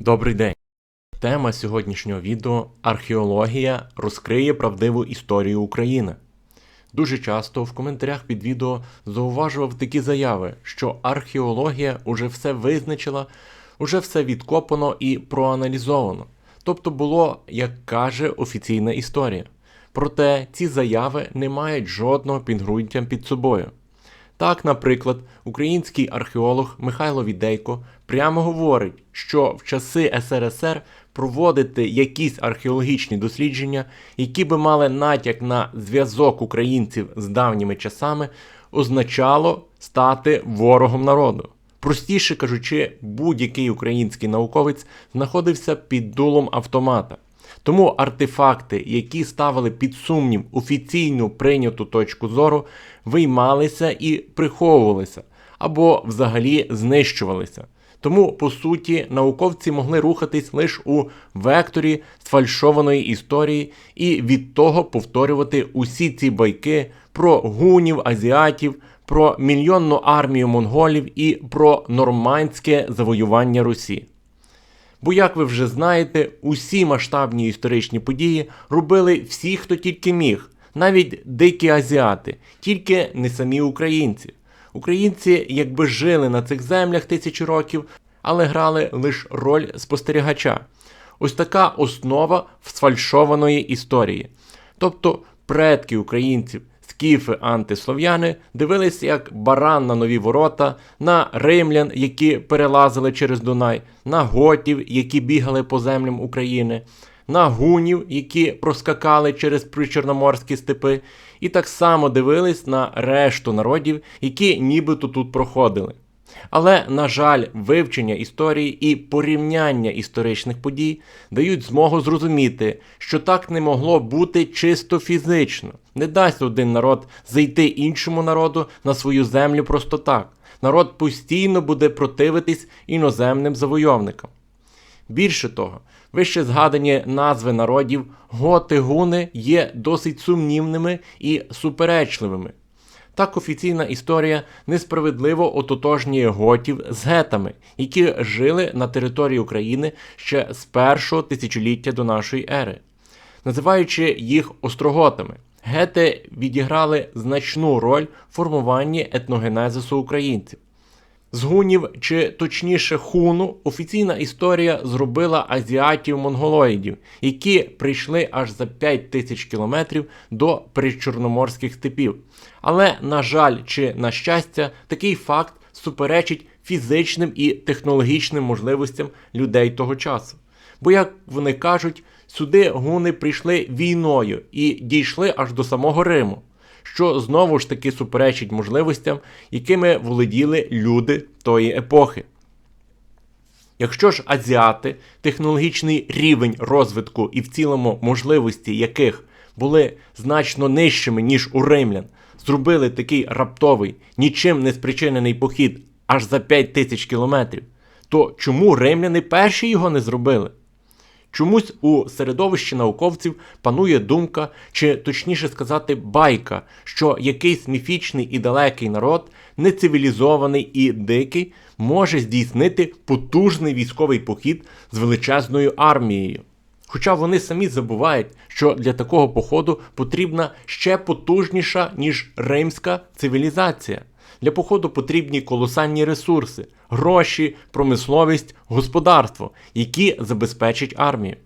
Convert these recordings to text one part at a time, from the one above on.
Добрий день. Тема сьогоднішнього відео Археологія розкриє правдиву історію України. Дуже часто в коментарях під відео зауважував такі заяви, що археологія уже все визначила, уже все відкопано і проаналізовано. Тобто було, як каже офіційна історія. Проте ці заяви не мають жодного підґрунтя під собою. Так, наприклад, український археолог Михайло Відейко прямо говорить, що в часи СРСР проводити якісь археологічні дослідження, які би мали натяк на зв'язок українців з давніми часами, означало стати ворогом народу. Простіше кажучи, будь-який український науковець знаходився під дулом автомата. Тому артефакти, які ставили під сумнів офіційну прийняту точку зору, виймалися і приховувалися або взагалі знищувалися. Тому, по суті, науковці могли рухатись лише у векторі сфальшованої історії і від того повторювати усі ці байки про гунів, азіатів, про мільйонну армію монголів і про нормандське завоювання Русі. Бо, як ви вже знаєте, усі масштабні історичні події робили всі, хто тільки міг, навіть дикі азіати, тільки не самі українці. Українці якби жили на цих землях тисячі років, але грали лише роль спостерігача. Ось така основа сфальшованої історії. Тобто предки українців, скіфи антислов'яни дивились як баран на нові ворота, на римлян, які перелазили через Дунай, на готів, які бігали по землям України, на гунів, які проскакали через причорноморські степи, і так само дивились на решту народів, які нібито тут проходили. Але, на жаль, вивчення історії і порівняння історичних подій дають змогу зрозуміти, що так не могло бути чисто фізично. Не дасть один народ зайти іншому народу на свою землю просто так. Народ постійно буде противитись іноземним завойовникам. Більше того, вище згадані назви народів готи гуни є досить сумнівними і суперечливими. Так офіційна історія несправедливо ототожнює готів з гетами, які жили на території України ще з першого тисячоліття до нашої ери, називаючи їх остроготами. Гети відіграли значну роль в формуванні етногенезису українців. З гунів, чи точніше хуну, офіційна історія зробила азіатів-монголоїдів, які прийшли аж за 5 тисяч кілометрів до причорноморських степів. Але, на жаль, чи на щастя, такий факт суперечить фізичним і технологічним можливостям людей того часу. Бо, як вони кажуть, сюди гуни прийшли війною і дійшли аж до самого Риму що знову ж таки суперечить можливостям, якими володіли люди тої епохи. Якщо ж азіати, технологічний рівень розвитку і в цілому можливості яких були значно нижчими, ніж у римлян, зробили такий раптовий, нічим не спричинений похід аж за 5 тисяч кілометрів, то чому римляни перші його не зробили? Чомусь у середовищі науковців панує думка, чи точніше сказати, байка, що якийсь міфічний і далекий народ, нецивілізований і дикий, може здійснити потужний військовий похід з величезною армією. Хоча вони самі забувають, що для такого походу потрібна ще потужніша, ніж римська цивілізація. Для походу потрібні колосальні ресурси, гроші, промисловість, господарство, які забезпечать армію.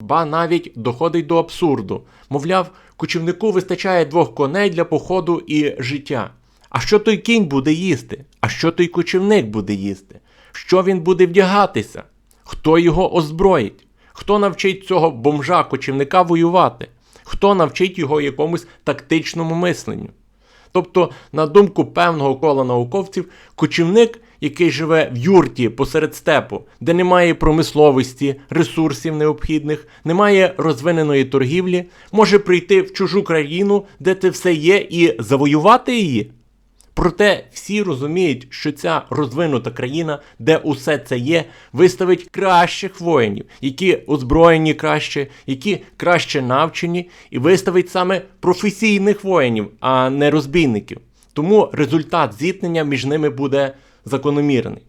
Ба навіть доходить до абсурду. Мовляв, кочівнику вистачає двох коней для походу і життя. А що той кінь буде їсти? А що той кочівник буде їсти? Що він буде вдягатися? Хто його озброїть? Хто навчить цього бомжа кочівника воювати? Хто навчить його якомусь тактичному мисленню? Тобто, на думку певного кола науковців, кочівник, який живе в юрті посеред степу, де немає промисловості, ресурсів необхідних, немає розвиненої торгівлі, може прийти в чужу країну, де це все є, і завоювати її. Проте всі розуміють, що ця розвинута країна, де усе це є, виставить кращих воїнів, які озброєні краще, які краще навчені, і виставить саме професійних воїнів, а не розбійників. Тому результат зіткнення між ними буде закономірний.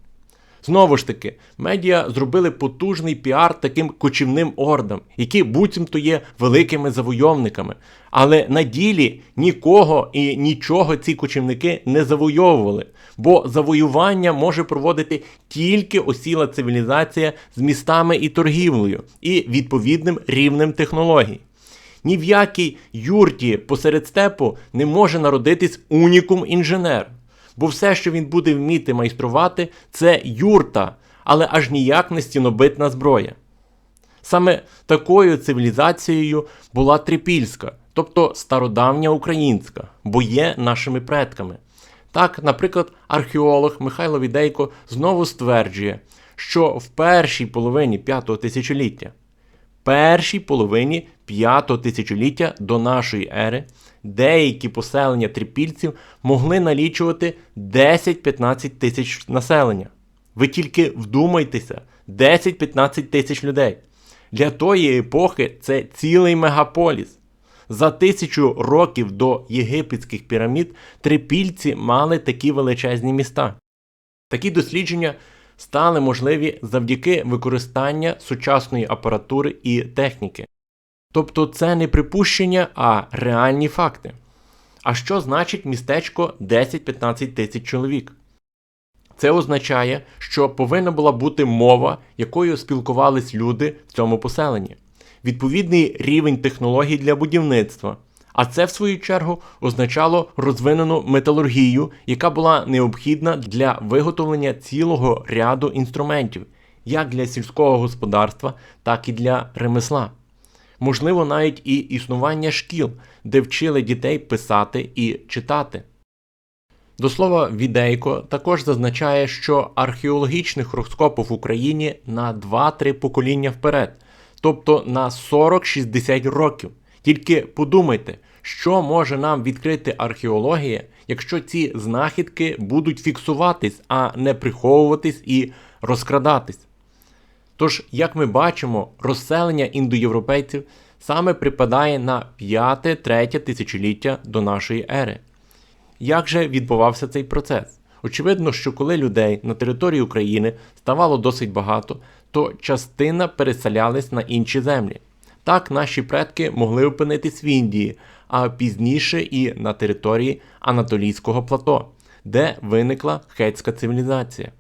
Знову ж таки, медіа зробили потужний піар таким кочівним ордам, які буцімто є великими завойовниками. Але на ділі нікого і нічого ці кочівники не завойовували, бо завоювання може проводити тільки осіла цивілізація з містами і торгівлею, і відповідним рівнем технологій. Ні в якій юрті посеред степу не може народитись унікум інженер. Бо все, що він буде вміти майструвати, це юрта, але аж ніяк не стінобитна зброя. Саме такою цивілізацією була трипільська, тобто стародавня українська, бо є нашими предками. Так, наприклад, археолог Михайло Відейко знову стверджує, що в першій половині п'ятого тисячоліття першій половині п'ятого тисячоліття до нашої ери деякі поселення трипільців могли налічувати 10-15 тисяч населення. Ви тільки вдумайтеся, 10-15 тисяч людей. Для тої епохи це цілий мегаполіс. За тисячу років до єгипетських пірамід трипільці мали такі величезні міста. Такі дослідження стали можливі завдяки використання сучасної апаратури і техніки. Тобто це не припущення, а реальні факти. А що значить містечко 10-15 тисяч чоловік? Це означає, що повинна була бути мова, якою спілкувались люди в цьому поселенні, відповідний рівень технологій для будівництва. А це, в свою чергу, означало розвинену металургію, яка була необхідна для виготовлення цілого ряду інструментів, як для сільського господарства, так і для ремесла. Можливо, навіть і існування шкіл, де вчили дітей писати і читати. До слова, Відейко також зазначає, що археологічних розкопів в Україні на 2-3 покоління вперед, тобто на 40-60 років. Тільки подумайте, що може нам відкрити археологія, якщо ці знахідки будуть фіксуватись, а не приховуватись і розкрадатись. Тож, як ми бачимо, розселення індоєвропейців саме припадає на 5-3 тисячоліття до нашої ери. Як же відбувався цей процес? Очевидно, що коли людей на території України ставало досить багато, то частина переселялись на інші землі. Так наші предки могли опинитись в Індії, а пізніше і на території Анатолійського плато, де виникла хетська цивілізація.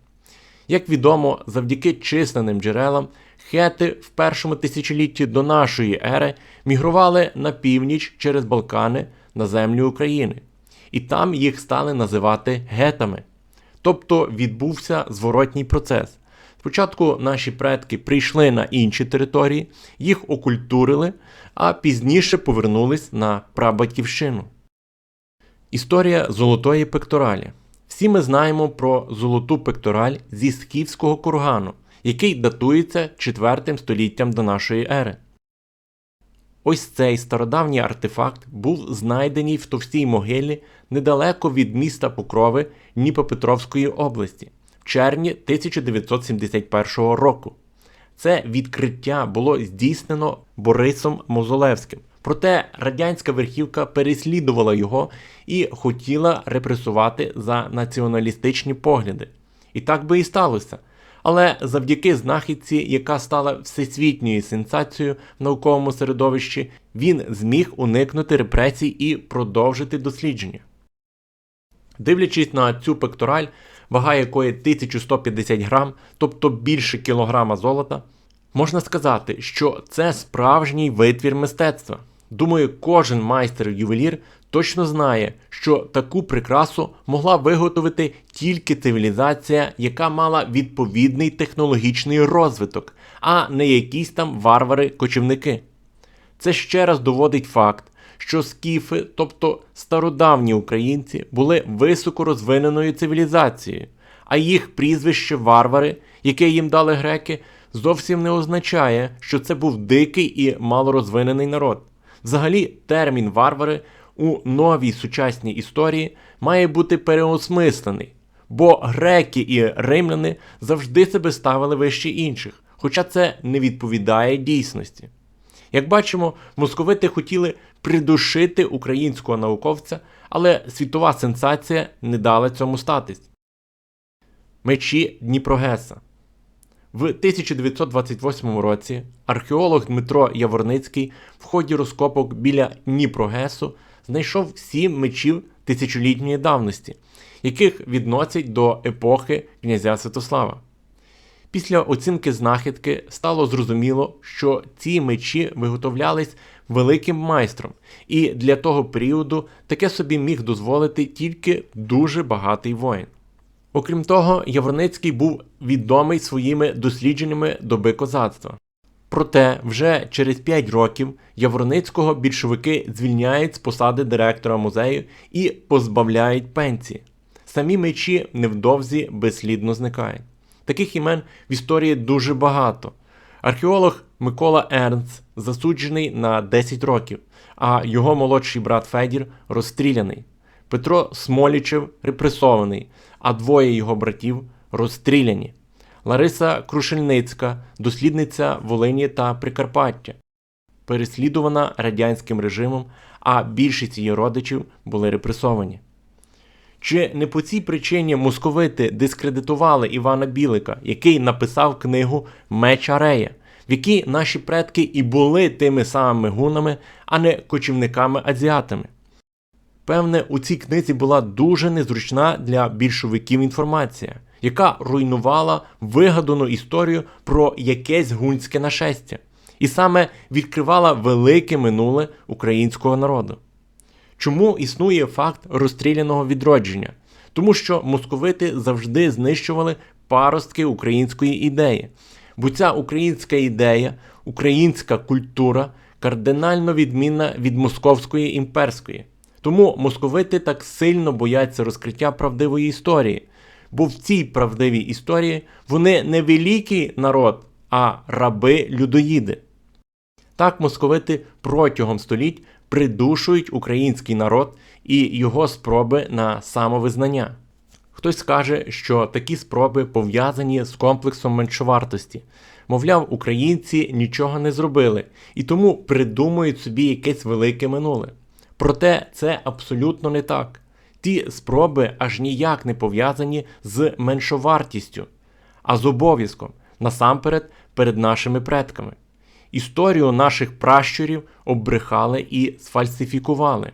Як відомо, завдяки численним джерелам, хети в першому тисячолітті до нашої ери мігрували на північ через Балкани на землю України, і там їх стали називати гетами. Тобто відбувся зворотній процес. Спочатку наші предки прийшли на інші території, їх окультурили, а пізніше повернулись на прабатьківщину. Історія золотої пекторалі. Всі ми знаємо про золоту пектораль зі скіфського кургану, який датується 4 століттям до нашої ери. Ось цей стародавній артефакт був знайдений в товстій могилі недалеко від міста Покрови Дніпропетровської області червні 1971 року. Це відкриття було здійснено Борисом Мозолевським. Проте радянська верхівка переслідувала його і хотіла репресувати за націоналістичні погляди. І так би і сталося. Але завдяки знахідці, яка стала всесвітньою сенсацією в науковому середовищі, він зміг уникнути репресій і продовжити дослідження. Дивлячись на цю пектораль, вага якої 1150 грам, тобто більше кілограма золота, можна сказати, що це справжній витвір мистецтва. Думаю, кожен майстер-ювелір точно знає, що таку прикрасу могла виготовити тільки цивілізація, яка мала відповідний технологічний розвиток, а не якісь там варвари-кочівники. Це ще раз доводить факт, що скіфи, тобто стародавні українці, були високо розвиненою цивілізацією, а їх прізвище варвари, яке їм дали греки, зовсім не означає, що це був дикий і малорозвинений народ. Взагалі, термін варвари у новій сучасній історії має бути переосмислений, бо греки і римляни завжди себе ставили вище інших, хоча це не відповідає дійсності. Як бачимо, московити хотіли придушити українського науковця, але світова сенсація не дала цьому статись. Мечі Дніпрогеса. В 1928 році археолог Дмитро Яворницький в ході розкопок біля Дніпрогесу знайшов сім мечів тисячолітньої давності, яких відносять до епохи князя Святослава. Після оцінки знахідки стало зрозуміло, що ці мечі виготовлялись великим майстром, і для того періоду таке собі міг дозволити тільки дуже багатий воїн. Окрім того, Яворницький був відомий своїми дослідженнями доби козацтва. Проте вже через 5 років Яворницького більшовики звільняють з посади директора музею і позбавляють пенсії. Самі мечі невдовзі безслідно зникають. Таких імен в історії дуже багато. Археолог Микола Ернц засуджений на 10 років, а його молодший брат Федір розстріляний. Петро Смолічев репресований, а двоє його братів розстріляні. Лариса Крушельницька, дослідниця Волині та Прикарпаття, переслідувана радянським режимом, а більшість її родичів були репресовані. Чи не по цій причині московити дискредитували Івана Білика, який написав книгу Меч Арея, в якій наші предки і були тими самими гунами, а не кочівниками-азіатами? Певне, у цій книзі була дуже незручна для більшовиків інформація, яка руйнувала вигадану історію про якесь гунське нашестя, і саме відкривала велике минуле українського народу. Чому існує факт розстріляного відродження? Тому що московити завжди знищували паростки української ідеї. Бо ця українська ідея, українська культура кардинально відмінна від московської імперської. Тому московити так сильно бояться розкриття правдивої історії, бо в цій правдивій історії вони не великий народ, а раби-людоїди. Так московити протягом століть придушують український народ і його спроби на самовизнання. Хтось скаже, що такі спроби пов'язані з комплексом меншовартості. Мовляв, українці нічого не зробили і тому придумують собі якесь велике минуле. Проте це абсолютно не так. Ті спроби аж ніяк не пов'язані з меншовартістю, а з обов'язком, насамперед перед нашими предками. Історію наших пращурів обрехали і сфальсифікували.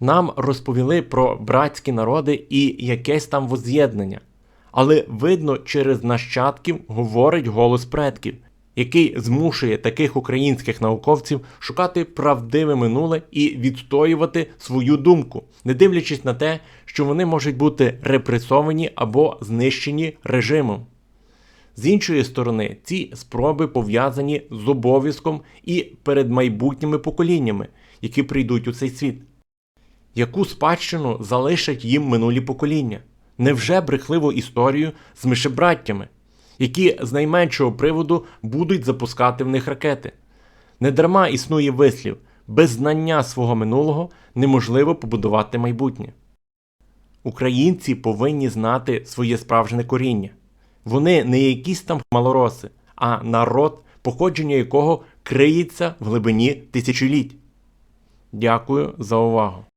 Нам розповіли про братські народи і якесь там воз'єднання, але видно, через нащадків говорить голос предків, який змушує таких українських науковців шукати правдиве минуле і відстоювати свою думку, не дивлячись на те, що вони можуть бути репресовані або знищені режимом. З іншої сторони, ці спроби пов'язані з обов'язком і перед майбутніми поколіннями, які прийдуть у цей світ. Яку спадщину залишать їм минулі покоління? Невже брехливу історію з мишебраттями, які з найменшого приводу будуть запускати в них ракети? Недарма існує вислів без знання свого минулого неможливо побудувати майбутнє. Українці повинні знати своє справжнє коріння. Вони не якісь там малороси, а народ, походження якого криється в глибині тисячоліть. Дякую за увагу.